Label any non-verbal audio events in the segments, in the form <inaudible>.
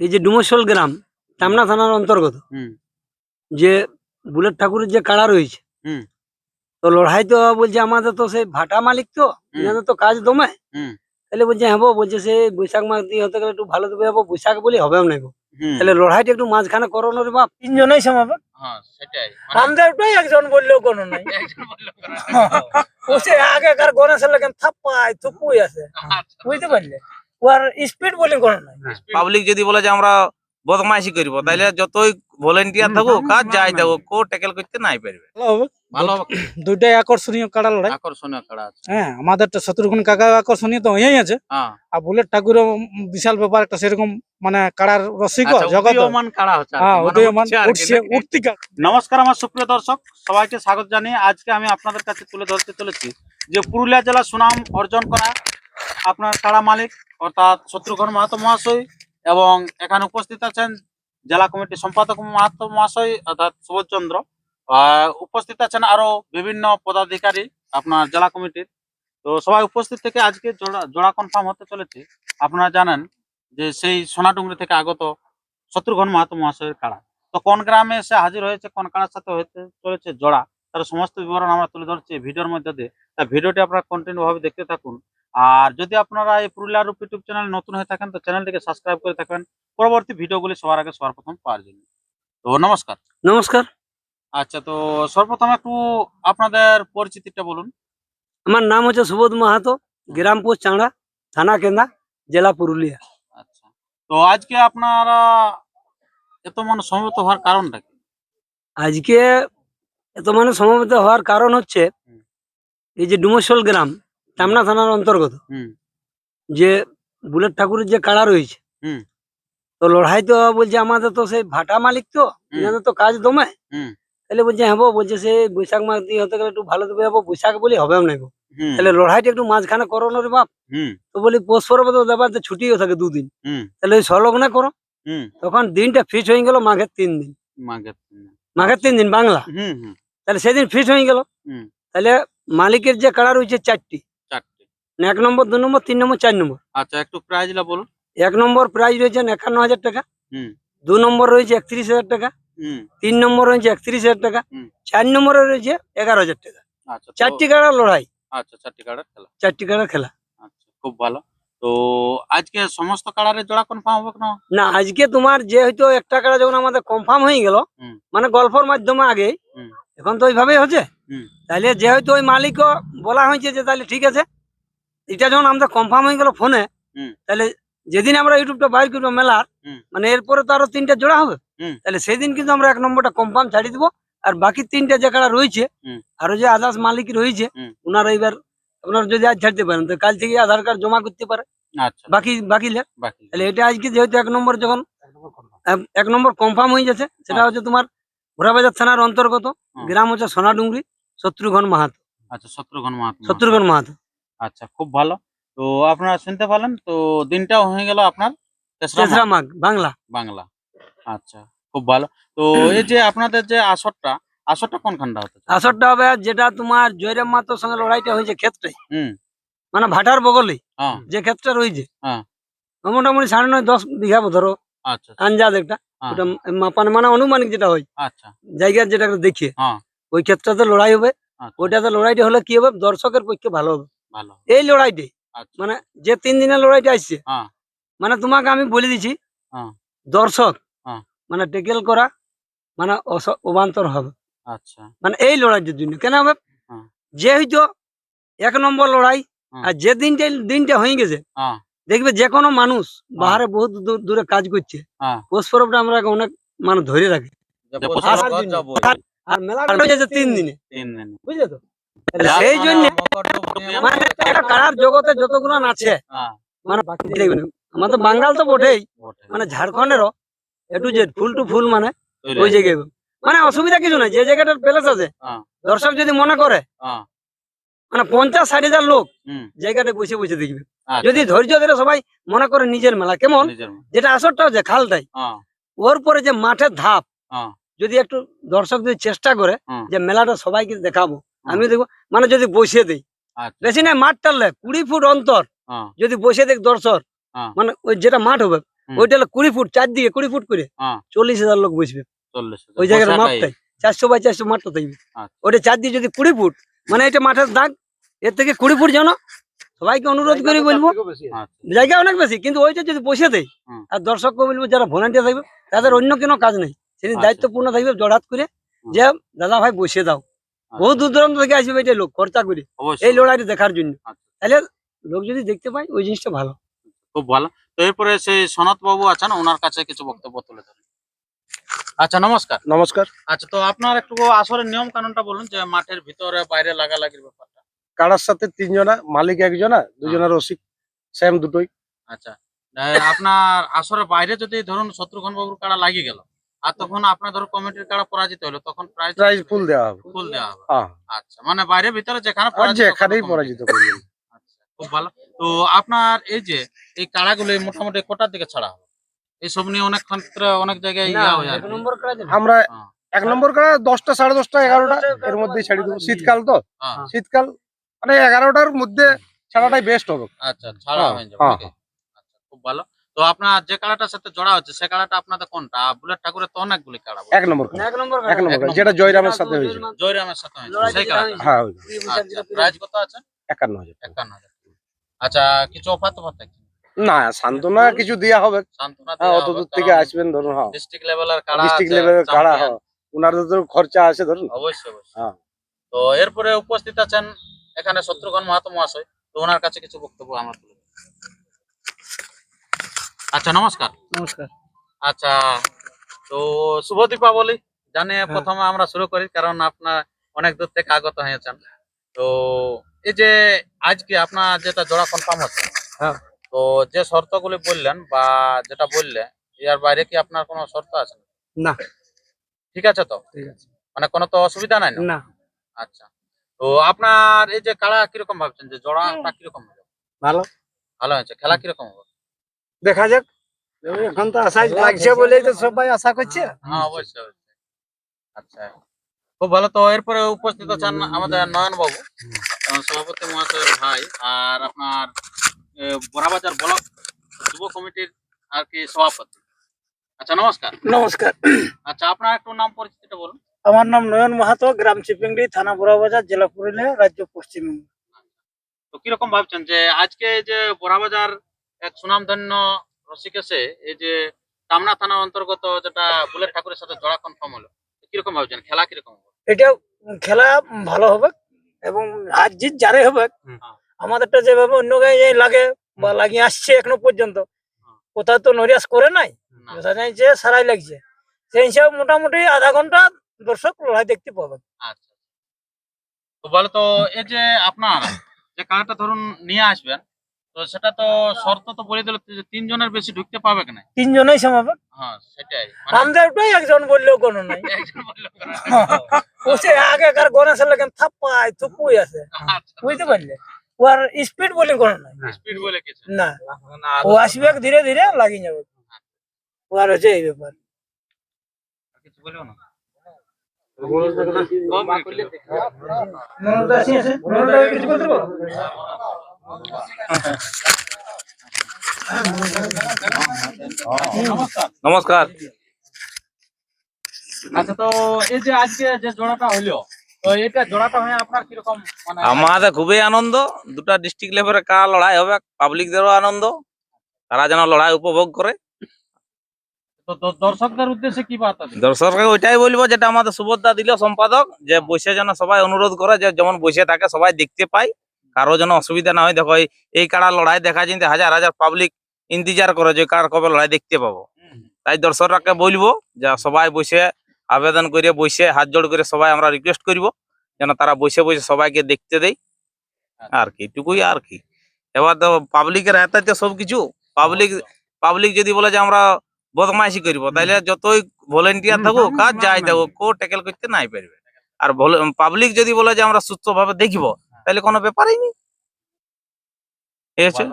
এই যে ডুমসল গ্রাম টামনা থানার অন্তর্গত যে বুলেট ঠাকুরের যে কাড়া রয়েছে হুম। তো লড়াই তো বলছে আমাদের তো সেই ভাটা মালিক তো এনাদের তো কাজ দমে। তাহলে বলছে হ্যাঁ বলছে সে বৈশাখ মাস দিয়ে হতে গেলে একটু ভালো দেবে হব বৈশাখ বলে হবে না তাহলে লড়াইটা একটু মাঝখানে করো না রে বাপ। তিনজনেই সমাবে হ্যাঁ সেটাই। একজন বললেও কোনো নাই। <laughs> আগেকার গণেশের লেগে থাপ্পাই থুপুই আছে। আচ্ছা, বুঝতে পারলে? ওর স্পিড বোলিং কোনো নাই। পাবলিক যদি বলে যে আমরা বদমাইশি করব তাহলে যতই ভলেন্টিয়ার থাকুক কাজ যাই থাকুক কেউ ট্যাকেল করতে নাই পারবে। ভালো হবে। <coughs> দুইটাই আকর্ষণীয় কাড়া লড়াই। আকর্ষণীয় খেলা আছে। হ্যাঁ আমাদের তো শত্রুঘ্ন কাকা আকর্ষণীয় তো হয়েই আছে। হ্যাঁ। আর বুলেট বিশাল ব্যাপার একটা সেরকম মানে কাড়ার রসিক আচ্ছা, জগৎ। উদীয়মান হচ্ছে হ্যাঁ মানে উঠছে? উঠতি নমস্কার আমার সুপ্রিয় দর্শক সবাইকে স্বাগত জানিয়ে আজকে আমি আপনাদের কাছে তুলে ধরতে চলেছি যে পুরুলিয়া জেলা সুনাম অর্জন করা আপনার কাড়া মালিক, অর্থাৎ শত্রুঘ্ন মাহাতো মহাশয় এবং এখানে উপস্থিত আছেন জেলা কমিটির সম্পাদক মাহাতো মহাশয়, অর্থাৎ সুবোধ চন্দ্র। উপস্থিত আছেন আরও বিভিন্ন পদাধিকারী আপনার জেলা কমিটির। তো সবাই উপস্থিত থেকে আজকে জোড়া জোড়া কনফার্ম হতে চলেছে। আপনারা জানেন যে সেই সোনাডুঙ্গরি থেকে আগত শত্রুঘ্ন মাহাতো মহাশয়ের কাড়া। তো কোন গ্রামে এসে হাজির হয়েছে, কোন কারার সাথে হতে চলেছে জোড়া, তার সমস্ত বিবরণ আমরা তুলে ধরছি ভিডিওর মধ্যে দিয়ে। তা ভিডিওটি আপনারা কন্টিনিউ ভাবে দেখতে থাকুন। আর যদি আপনারা এই পুরুলিয়া রূপ ইউটিউব চ্যানেল নতুন হয়ে থাকেন তো চ্যানেলটিকে সাবস্ক্রাইব করে থাকবেন। পরবর্তী ভিডিওগুলি সবার আগে সবার প্রথম পাওয়ার জন্য। তো নমস্কার। নমস্কার। আচ্ছা তো সর্বপ্রথম একটু আপনাদের পরিচিতিটা বলুন। আমার নাম হচ্ছে সুবোধ মাহাতো গ্রাম পোস্ট চাঁড়া থানা কেন্দা জেলা পুরুলিয়া। আচ্ছা তো আজকে আপনারা এত মানে সমবেত হওয়ার কারণটা কি? আজকে এত মানে সমবেত হওয়ার কারণ হচ্ছে এই যে ডুমসল গ্রাম টামনা থানার অন্তর্গত। যে বুলেট ঠাকুরের যে কাড়া রয়েছে। তো লড়াই তো বলছে আমাদের তো সেই ভাটা মালিক তো এনাদের তো কাজ দমে। তাহলে বলছে হ্যাঁ বলছে সে বৈশাখ মাস দিয়ে হতে গেলে একটু ভালো দেবে হব বৈশাখ বলে হবে না গো। তাহলে লড়াইটা একটু মাঝখানে করো না রে বাপ। তো বলি পোষ পরবে তো দেবার ছুটিও থাকে দুদিন। তাহলে ওই সলগ্নে করো। তখন দিনটা ফিক্স হয়ে গেল মাঘের তিন দিন। মাঘের তিন দিন। বাংলা। তাহলে সেদিন ফিক্স হয়ে গেল। তাহলে মালিকের যে কাড়া রয়েছে চারটি এক নম্বর দু নম্বর তিন নম্বর চার নম্বর। আচ্ছা একটু প্রাইজটা বলুন। এক নম্বর প্রাইস রয়েছে একান্ন হাজার টাকা। হুম। দু নম্বর রয়েছে একত্রিশ হাজার টাকা। হুম। তিন নম্বর রয়েছে একত্রিশ হাজার টাকা। চার নম্বরে রয়েছে এগারো হাজার টাকা। আচ্ছা চারটি কাড়া লড়াই। আচ্ছা চারটি কার্ডের খেলা। চারটি কাড়া খেলা। আচ্ছা খুব ভালো। তো আজকে সমস্ত কালারের জোড়া কনফার্ম হবে না না আজকে তোমার যে হয়তো একটা কাড়া যখন আমাদের কনফার্ম হয়ে গেল মানে গল্পর মাধ্যমে আগে এখন তো ওইভাবেই হচ্ছে। তাহলে যেহেতু ওই মালিকও বলা হয়েছে যে তাহলে ঠিক আছে। এটা যখন আমাদের কনফার্ম হয়ে গেল ফোনে তাহলে যেদিন আমরা ইউটিউবটা বাইর করব মেলার মানে এরপরে তো আরও তিনটা জোড়া হবে। তাহলে সেদিন কিন্তু আমরা এক নম্বরটা কনফার্ম ছাড়ি দিব আর বাকি তিনটা যে কাড়া রয়েছে। আরও যে আদার্স মালিক রয়েছে। ওনারা এবার আপনারা যদি আজ ছাড়তে পারেন তো কাল থেকে আধার কার্ড জমা করতে পারে আচ্ছা বাকি বাকি তাহলে এটা আজকে যেহেতু এক নম্বর যখন এক- নম্বর কনফার্ম হয়ে যাচ্ছে সেটা হ্যাঁ। হচ্ছে তোমার ঘোড়াবাজার থানার অন্তর্গত। গ্রাম হচ্ছে সোনাডুঙ্গরি শত্রুঘন মাহাতো আচ্ছা শত্রুঘ্ন মাহাত্মা শত্রুঘ্ন মাহাতো আচ্ছা খুব ভালো। তো আপনারা শুনতে পারলেন তো দিনটাও হয়ে গেল আপনার তেসরা মাঘ, বাংলা। বাংলা। আচ্ছা খুব ভালো। তো এই যে আপনাদের যে আসরটা আসরটা কোনখানটা হতে? আসরটা হবে যেটা তোমার জয়রাম মাহাতোর সঙ্গে লড়াইটা হয়েছে ক্ষেত্রে। হুম। মানে ভাটার বগলে হ্যাঁ। যে ক্ষেত্রে রয়েছে। হ্যাঁ। মোটামুটি সাড়ে নয় দশ বিঘা ধরো আচ্ছা আঞ্জাদ একটা। হ্যাঁ। ওটা মাপান মানে অনুমানিক যেটা হয়। আচ্ছা। জায়গার যেটা দেখিয়ে। হ্যাঁ। ওই ক্ষেত্রতে লড়াই হবে। আচ্ছা, ওইটাতে লড়াইটা হলে কি হবে? দর্শকের পক্ষে ভালো হবে। এই লড়াইটাই আচ্ছা মানে যে তিন দিনের লড়াইটা আসছে হ্যাঁ। মানে তোমাকে আমি বলে দিছি হ্যাঁ। দর্শক হ্যাঁ। মানে টেকেল করা মানে অবান্তর হবে আচ্ছা মানে এই লড়াইটার জন্য কেন হবে হ্যাঁ। যে হয়তো এক নম্বর লড়াই। আর যে দিনটা দিনটা হয়ে গেছে হ্যাঁ দেখবে যে কোনো মানুষ বাহারে বহুত দূর- দূরে কাজ করছে। পৌষ পরবটা আমরা অনেক মানে ধরে রাখি। আর মেলা তিন দিনে বুঝলে তো সেই জন্য মানে একটা কারার জগতে যতগুলো আছে হ্যাঁ। মানে বাকি দেখবেন আমাদের বাঙ্গাল তো বটেই মানে ঝাড়খণ্ডেরও A to Z full to full মানে ওই জায়গায়। মানে অসুবিধা কিছু নাই যে জায়গাটার প্যালেস আছে হ্যাঁ। দর্শক যদি মনে করে হ্যাঁ। মানে পঞ্চাশ ষাট হাজার লোক হুম। জায়গাটা বসে বসে দেখবে। আচ্ছা, যদি ধৈর্য ধরে সবাই মনে করে নিজের মেলা কেমন? যেটা আসরটা হচ্ছে খালটাই ওর পরে যে মাঠের ধাপ যদি একটু দর্শক যদি চেষ্টা করে যে মেলাটা সবাইকে দেখাবো আমি দেখব মানে যদি বসিয়ে দিই। আচ্ছা। বেশি না মাঠ টানলে কুড়ি ফুট অন্তর। হ্যাঁ। যদি বসে দেখ দর্শক হ্যাঁ। মানে ওই যেটা মাঠ হবে। ওইটা হলো কুড়ি ফুট চারদিকে কুড়ি ফুট করে। হ্যাঁ। চল্লিশ হাজার লোক বসবে। ওই জায়গার। মাপটাই চারশো বাই চারশো মাঠটা থাকবে আচ্ছা। ওটা চারদিকে যদি কুড়ি ফুট মানে এটা মাঠের দাগ এর থেকে কুড়ি ফুট যেন সবাইকে অনুরোধ করে বলব। আচ্ছা। জায়গা অনেক বেশি কিন্তু ওইটা যদি বসে দেয় আর দর্শককে বলব যারা ভলান্টিয়ার থাকবে তাদের অন্য কোনো কাজ নেই। সেদিন। দায়িত্বপূর্ণ থাকবে জড়াত করে যে দাদা ভাই বসে দাও। বহু দূর দূরান্ত থেকে আসবে এটা লোক খরচা করে অবশ্যই। এই লড়াইটা দেখার জন্য। আচ্ছা। তাহলে লোক যদি দেখতে পায় ওই জিনিসটা ভালো। খুব ভালো। তো এরপরে সেই সনাত বাবু আছেন ওনার কাছে কিছু বক্তব্য তুলে ধরেন। আচ্ছা নমস্কার। নমস্কার। আচ্ছা তো আপনার একটু আসলে নিয়ম কানুনটা বলুন যে মাঠের ভিতরে বাইরে লাগালাগির ব্যাপারটা। কাড়ার সাথে তিনজনা মালিক একজনা দুজনা রসিক সেম দুটোই। আচ্ছা। আহ, আপনার আসরের বাইরে যদি ধরুন শত্রুঘ্ন বাবুর কাড়া লাগিয়ে গেল আর তখন আপনার ধরুন কমিটির কাড়া পরাজিত হলো তখন প্রাইজ প্রাইজ ফুল দেওয়া হবে। ফুল দেওয়া হবে। হ্যাঁ। আচ্ছা মানে বাইরে ভিতরে যেখানে পরাজিত যেখানেই পরাজিত করবেন আচ্ছা খুব ভালো। তো আপনার এই যে এই কাড়াগুলো মোটামুটি কোটার দিকে ছাড়া হবে? এইসব নিয়ে অনেক ক্ষেত্রে অনেক জায়গায় ইয়া হয় করা। আমরা হ্যাঁ, এক নম্বর কাড়া দশটা সাড়ে দশটা এগারোটা এর মধ্যেই ছাড়ি দেবো। শীতকাল তো। হ্যাঁ, শীতকাল মানে এগারোটার মধ্যে ছাড়াটাই বেস্ট হবে। আচ্ছা ছাড়া যাবে আচ্ছা খুব ভালো। তো আপনার যে কাড়াটার সাথে জোড়া হচ্ছে সে কাড়াটা আপনাদের কোনটা? বুলেট ঠাকুরের তো অনেকগুলি বলে। এক নম্বর এক নম্বর এক নম্বর। যেটা জয়রামের সাথে হয়েছে। জয়রামের সাথে। হয়েছে সেই যেটা হ্যাঁ ওই আচ্ছা কত আছে? একান্ন হাজার একান্ন হাজার আচ্ছা কিছু অফার তো থাকছে না সান্ত্বনা কিছু দেওয়া হবে। সান্ত্বনা হ্যাঁ অত দূর থেকে আসবেন ধরুন হ্যাঁ। ডিস্ট্রিক্ট লেভেলের কাড়া ডিস্ট্রিক্ট আছে, লেভেলের কাড়া হ্যাঁ। ওনাদের তো খরচা আছে ধরুন। অবশ্যই অবশ্যই। হ্যাঁ। তো এরপরে উপস্থিত আছেন এখানে শত্রুঘ্ন মাহাতো মহাশয় তো ওনার কাছে কিছু বক্তব্য আমার তুলে। আচ্ছা নমস্কার। নমস্কার। আচ্ছা তো শুভ দীপাবলি। জানে প্রথমে আমরা শুরু করি কারণ আপনার অনেক দূর থেকে আগত হয়েছেন। তো এই যে আজকে আপনার যেটা জোড়া কনফার্ম হচ্ছে হ্যাঁ। তো যে শর্তগুলি বললেন বা যেটা বললে এর বাইরে কি আপনার কোনো শর্ত আছে? না। ঠিক আছে তো? ঠিক আছে। মানে কোনো তো অসুবিধা নাই না? না। আচ্ছা তো আপনার এই যে কাড়া কীরকম ভাবছেন? যে জোড়াটা কীরকম হবে? ভালো। ভালো হয়েছে। খেলা কীরকম হবে? দেখা যাক। এখন তো আশাই লাগছে বলেই তো সবাই আশা করছে। হ্যাঁ অবশ্যই অবশ্যই। আচ্ছা খুব ভালো। তো এরপরে উপস্থিত আছেন আমাদের নয়ন বাবু সভাপতি মহাশয়ের ভাই আর আপনার এ, বড়াবাজার ব্লক যুব কমিটির আর কি সভাপতি। আচ্ছা নমস্কার। নমস্কার। আচ্ছা আপনার একটু নাম পরিচিতিটা বলুন। আমার নাম নয়ন মাহাতো গ্রাম চিপিংড়ি থানা বুড়াবাজার জেলা পুরুলিয়া রাজ্য পশ্চিমবঙ্গ। তো কীরকম ভাবছেন যে আজকে এই যে বড়াবাজার এক সুনামধন্য রসিকেশে এই যে টামনা থানার অন্তর্গত যেটা বুলেট ঠাকুরের সাথে জোড়া কনফার্ম হলো কীরকম ভাবছেন? খেলা কীরকম হবে? এটা খেলা ভালো হবে এবং আজ জিত যারে হবে। হুম। আমাদেরটা যেভাবে অন্য গায়ে লাগে বা লাগিয়ে আসছে এখনও পর্যন্ত কোথাও তো নরিয়াস করে নাই বোঝা যায় যে সারাই লাগছে। সেই হিসাবে মোটামুটি আধা ঘণ্টা দর্শক লড়াই দেখতে পাবে আচ্ছা। তো বলো তো এই যে আপনার যে কার্ডটা ধরুন নিয়ে আসবেন তো সেটা তো শর্ত তো বলে দিল তিনজনের বেশি ঢুকতে পাবে না তিনজনেই হ্যাঁ সেটাই। মানে আমাদেরটাই একজন বললেও কোনো নাই। <laughs> একজন বললেও। আগেকার গণেশের লেগে থাপ্পায় থুপুই আছে। আচ্ছা, বুঝতে পারলে? ওর স্পিড বোলিং কোনো নাই। স্পিড বলে কিছু না। ও আসবে ধীরে ধীরে লাগিয়ে যাবে। ও হচ্ছে এই ব্যাপার। কিছু বলব না। মিনিট হলো। নমস্কার নমস্কার। আচ্ছা তো এই যে আজকে যে জোড়াটা হইল এটা জোড়াটা হয়ে আপনার কীরকম মানে আমাদের খুবই আনন্দ। দুটা ডিস্ট্রিক্ট লেভেলে কারা লড়াই হবে পাবলিকদেরও আনন্দ। তারা যেন লড়াই উপভোগ করে। তো দর্শকদের উদ্দেশ্যে কি বার্তা দর্শককে ওইটাই বলব যেটা আমাদের সুভদ্রা দিল সম্পাদক যে বসে যেন সবাই অনুরোধ করে যে যেমন বসে থাকে সবাই দেখতে পায়। কারও যেন অসুবিধা না হয় দেখো এই- কারা লড়াই দেখা যায় হাজার হাজার পাবলিক ইন্তজার করে যে কার কবে লড়াই দেখতে পাবো? তাই দর্শকরাকে বলব যে সবাই বসে আবেদন করে বসে হাত জোড় করে সবাই আমরা রিকোয়েস্ট করব যেন তারা বসে বসে সবাইকে দেখতে দেয় আর কি এটুকুই আর কি। এবার তো পাবলিকের হাতে তো সবকিছু পাবলিক পাবলিক যদি বলে যে আমরা বদমাইশি করব তাইলে যতই ভলেন্টিয়ার থাকুক কাজ যাই থাকুক কেউ ট্যাকেল করতে নাই পারবে। আর পাবলিক যদি বলে যে আমরা সুস্থ ভাবে দেখব তাহলে কোনো ব্যাপারই নেই। এই আছে?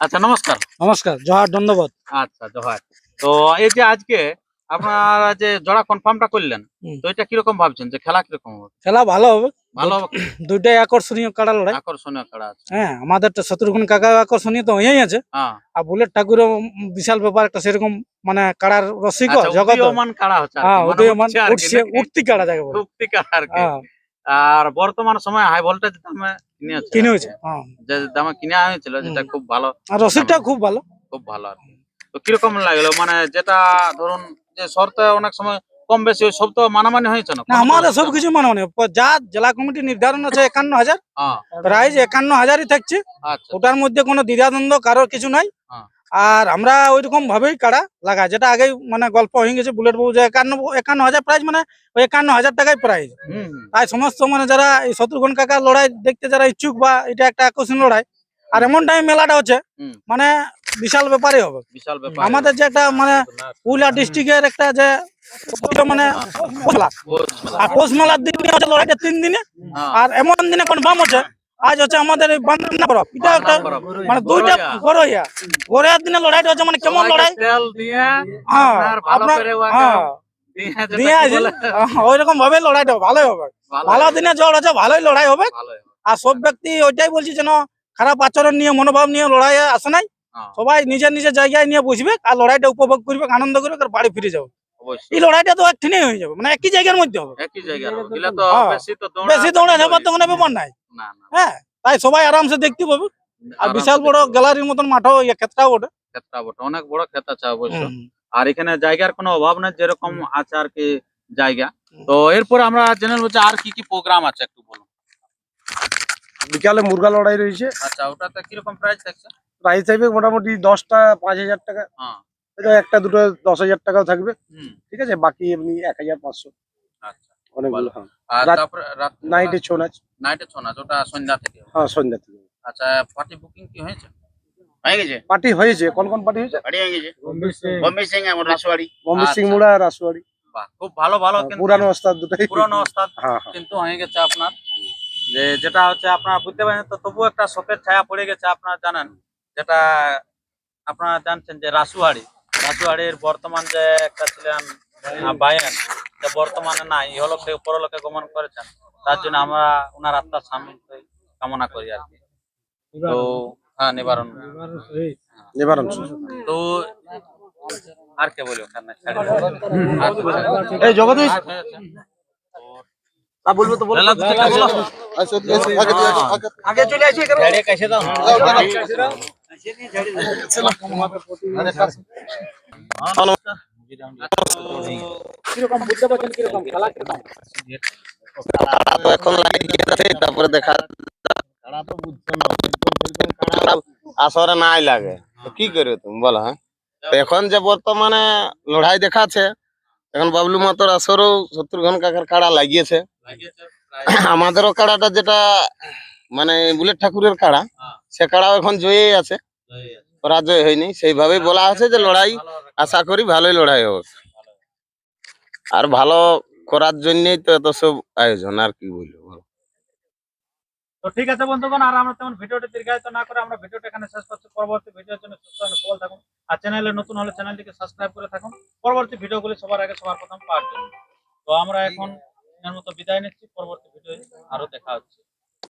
আচ্ছা নমস্কার। নমস্কার জহার ধন্যবাদ। আচ্ছা জহার। তো এই যে আজকে আপনারা যে জোড়া কনফার্মটা করলেন। তো এটা কীরকম ভাবছেন? যে খেলা কীরকম হবে? খেলা ভালো হবে। ভালো হবে? দুইটাই আকর্ষণীয় কাড়া লড়াই। আকর্ষণীয় খেলা আছে। হ্যাঁ আমাদের তো শত্রুঘ্ন কাকা আকর্ষণীয় তো হয়েই আছে। হ্যাঁ। আর বুলেট ঠাকুরও বিশাল ব্যাপার একটা সেরকম মানে কাড়ার রসিক আচ্ছা জগৎ। উদীয়মান কাড়া হচ্ছে হ্যাঁ মানে উঠছে? উঠতি কাড়া যাকে বলে। উঠতি কাড়া আর কি। হ্যাঁ। আর বর্তমান সময় হাই ভোল্টেজ দামে কিনে হয়েছে হ্যাঁ। যে দামে কিনে হয়েছিল যেটা খুব ভালো। আর রসিকটা খুব ভালো। খুব ভালো আর কি। তো কীরকম লাগল? মানে যেটা ধরুন শর্তে অনেক সময় কম বেশি হয়, সব তো মানামানি হয়েছে না? না আমাদের সবকিছু মানে মানে যা জেলা কমিটি নির্ধারণ আছে একান্ন হাজার। হ্যাঁ। প্রাইজ একান্ন হাজারই থাকছে। আচ্ছা। ওটার মধ্যে কোনো দ্বিধাদ্বন্দ্ব কারোর কিছু নাই। হ্যাঁ। আর আমরা ওইরকম ভাবেই কাড়া লাগাই যেটা আগেই মানে গল্প হয়ে গেছে বুলেট বাবু যে একান্ন একান্ন হাজার প্রাইজ মানে ওই একান্ন হাজার টাকাই প্রাইজ তাই সমস্ত মানে যারা এই শত্রুঘ্ন কাকা লড়াই দেখতে যারা ইচ্ছুক বা এটা একটা আকর্ষণ লড়াই আর এমন টাইম মেলাটা হচ্ছে মানে বিশাল ব্যাপারই হবে। আমাদের যে একটা মানে পুরুলিয়া ডিস্ট্রিক্টের একটা যে মানে আর পৌষ মেলার দিন হচ্ছে লড়াইটা তিন দিনে। হ্যাঁ, আর এমন দিনে কনফার্ম হচ্ছে আজ হচ্ছে আমাদের বান্দনা পরব এটা একটা মানে দুইটা গরইয়া গরইয়ার দিনে লড়াইটা হচ্ছে মানে কেমন লড়াই? হ্যাঁ আপনার হ্যাঁ। দিয়ে যেটা দিয়ে কি আছে বলে, ওই রকম ভাবে লড়াইটা ভালোই হবে। ভালো দিনে জড় আছে ভালোই লড়াই হবে। আর সব ব্যক্তি ওইটাই বলছি যেন খারাপ আচরণ নিয়ে মনোভাব নিয়ে লড়াই আসে নাই। হ্যাঁ, সবাই নিজের নিজের জায়গায় নিয়ে বসবে আর লড়াইটা উপভোগ করবে আনন্দ করবে আর বাড়ি ফিরে যাবে। এই লড়াইটা তো একঠিনেই হয়ে যাবে মানে একই জায়গার মধ্যে হবে। হ্যাঁ। বেশি দৌড়া নেবার তো কোনো ব্যাপার নাই। না না। হ্যাঁ তাই সবাই আরামসে দেখতে পাবে। আর বিশাল বড় গ্যালারির মতন মাঠও ইয়ে ক্ষেত্রটাও ওটা ক্ষেতটা বটে অনেক বড় ক্ষেত আছে অবশ্য। আর এখানে জায়গার কোনো অভাব নেই যেরকম আছে আর কি জায়গা। তো এরপরে আমরা জেনে নেব আর কি কি প্রোগ্রাম আছে একটু বলুন। বিকালে মুরগা লড়াই রয়েছে। আচ্ছা ওটাতে কীরকম প্রাইস থাকছে? প্রাইস থাকবে মোটামুটি দশটা পাঁচ হাজার টাকা। হ্যাঁ। এটা একটা দুটো দশ হাজার টাকাও থাকবে। ঠিক আছে? বাকি এমনি এক হাজার পাঁচশো। আচ্ছা। অনেকগুলো হ্যাঁ। আর রাত- তারপরে রাত নাইটে ছৌ নাচ। নাইটে ছ না ওটা সন্ধ্যা থেকে। হ্যাঁ সন্ধ্যা থেকে। আচ্ছা পার্টি বুকিং কি হয়েছে? হয়ে গেছে? পার্টি হয়েছে। কোন কোন পার্টি হয়েছে? পার্টি হয়ে গেছে। বম্বে সিং। আমার রাসওয়াড়ি। বম্বে আচ্ছা। সিং মুড়া রাসুয়ারি বাহ খুব ভালো ভালো কিন্তু পুরানো ওস্তাদ দুটাই। পুরনো ওস্তাদ হ্যাঁ হ্যাঁ। কিন্তু হয়ে গেছে আপনার। যে যেটা হচ্ছে আপনার বুঝতে পারেন তো তবুও একটা শোকের ছায়া পড়ে গেছে আপনারা জানেন। যেটা আপনারা জানছেন যে রাসুহাড়ি রাসুহাড়ির বর্তমান যে একটা ছিলেন বায়েন যে বর্তমানে নাই ইহলোকে পরলোকে গমন করেছেন। তার জন্য আমরা ওনার আত্মার সামনে কামনা করি আর কি। তো হ্যাঁ নিবারণ। নিবারণ তো আর কে বলি ওখানে। এই জগদীশ। বলব তো বলো আগে চলে আসি কাছে দাও এখন। লাইন দিয়ে আছে তারপরে দেখা আসরে নাই লাগে। কি করবে তুমি বলো হ্যাঁ? এখন যে বর্তমানে লড়াই দেখাচ্ছে এখন বাবলু মাতর আসরও শত্রুঘ্ন কাকার কাড়া লাগিয়েছে। <coughs> আমাদেরও কাড়াটা যেটা মানে বুলেট ঠাকুরের কাড়া সে কাড়াও এখন জয়ই আছে। পরাজয় হয়নি। সেইভাবেই বলা আছে যে লড়াই আশা করি ভালোই লড়াই হবে। আর ভালো করার জন্যই তো এত সব আয়োজন আর কি বলব তো ঠিক আছে বন্ধুগণ আর আমরা তেমন ভিডিওটি দীর্ঘায়িত না করে আমরা ভিডিওটা এখানে শেষ করছি। পরবর্তী ভিডিওর জন্য সুস্থ এবং সবল থাকুন। আর চ্যানেলে নতুন হলে চ্যানেলটিকে সাবস্ক্রাইব করে থাকুন। পরবর্তী ভিডিওগুলি সবার আগে সবার প্রথম পাওয়ার জন্য। তো আমরা এখন এর মতো বিদায় নিচ্ছি। পরবর্তী ভিডিও আরও দেখা হচ্ছে।